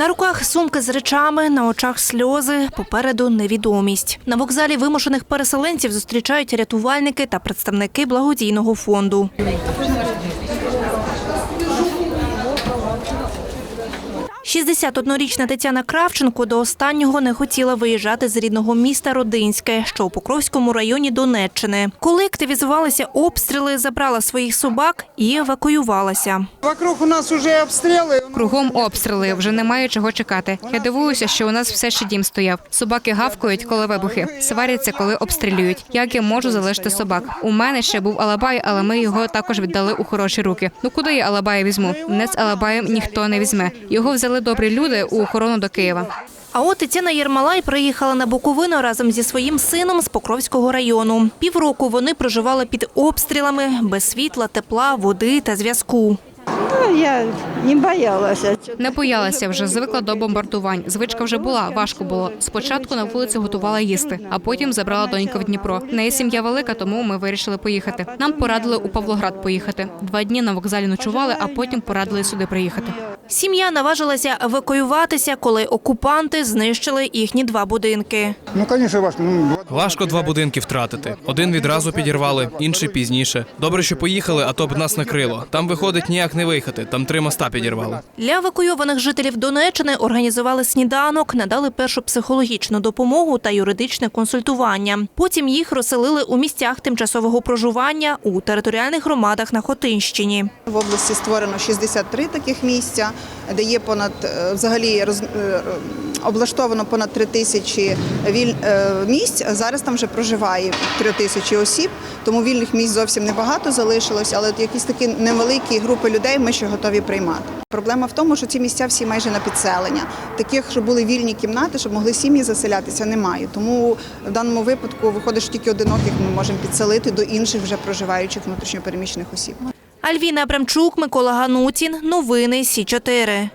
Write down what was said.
На руках сумки з речами, на очах сльози, попереду невідомість. На вокзалі вимушених переселенців зустрічають рятувальники та представники благодійного фонду. – 61-річна Тетяна Кравченко до останнього не хотіла виїжджати з рідного міста Родинське, що у Покровському районі Донеччини. Коли активізувалися обстріли, забрала своїх собак і евакуювалася. Вокруг у нас уже обстріли. Кругом обстріли, вже немає чого чекати. Я дивуюся, що у нас все ще дім стояв. Собаки гавкають, коли вибухи, сваряться, коли обстрілюють. Як я можу залишити собак? У мене ще був Алабай, але ми його також віддали у хороші руки. Ну куди я Алабая візьму? Не з Алабаєм ніхто не візьме. Його взяли добрі люди у охорону до Києва. А от Тетяна Єрмалай приїхала на Буковину разом зі своїм сином з Покровського району. Півроку вони проживали під обстрілами без світла, тепла, води та зв'язку. Я не боялася. Не боялася вже, звикла до бомбардувань. Звичка вже була, важко було. Спочатку на вулиці готувала їсти, а потім забрала доньку в Дніпро. В неї сім'я велика, тому ми вирішили поїхати. Нам порадили у Павлоград поїхати. Два дні на вокзалі ночували, а потім порадили сюди приїхати. Сім'я наважилася евакуюватися, коли окупанти знищили їхні два будинки. Ну, звісно, важко. Ну, Важко два будинки втратити. Один відразу підірвали, інший пізніше. Добре, що поїхали, а то б нас накрило. Там виходить ніяк не виїхати. Там три моста підірвали. Для евакуйованих жителів Донеччини організували сніданок, надали першу психологічну допомогу та юридичне консультування. Потім їх розселили у місцях тимчасового проживання у територіальних громадах на Хотинщині. В області створено 63 таких місця, де є понад е, взагалі роз, е, облаштовано понад 3 тисячі віль, е, місць. Зараз там вже проживає 3 тисячі осіб, тому вільних місць зовсім небагато залишилось, але якісь такі невеликі групи людей ми ще готові приймати. Проблема в тому, що ці місця всі майже на підселення. Таких, щоб були вільні кімнати, щоб могли сім'ї заселятися, немає. Тому в даному випадку виходить, що тільки одиноких ми можемо підселити до інших вже проживаючих внутрішньопереміщених осіб. Альвіна Абрамчук, Микола Ганутін. Новини Сі 4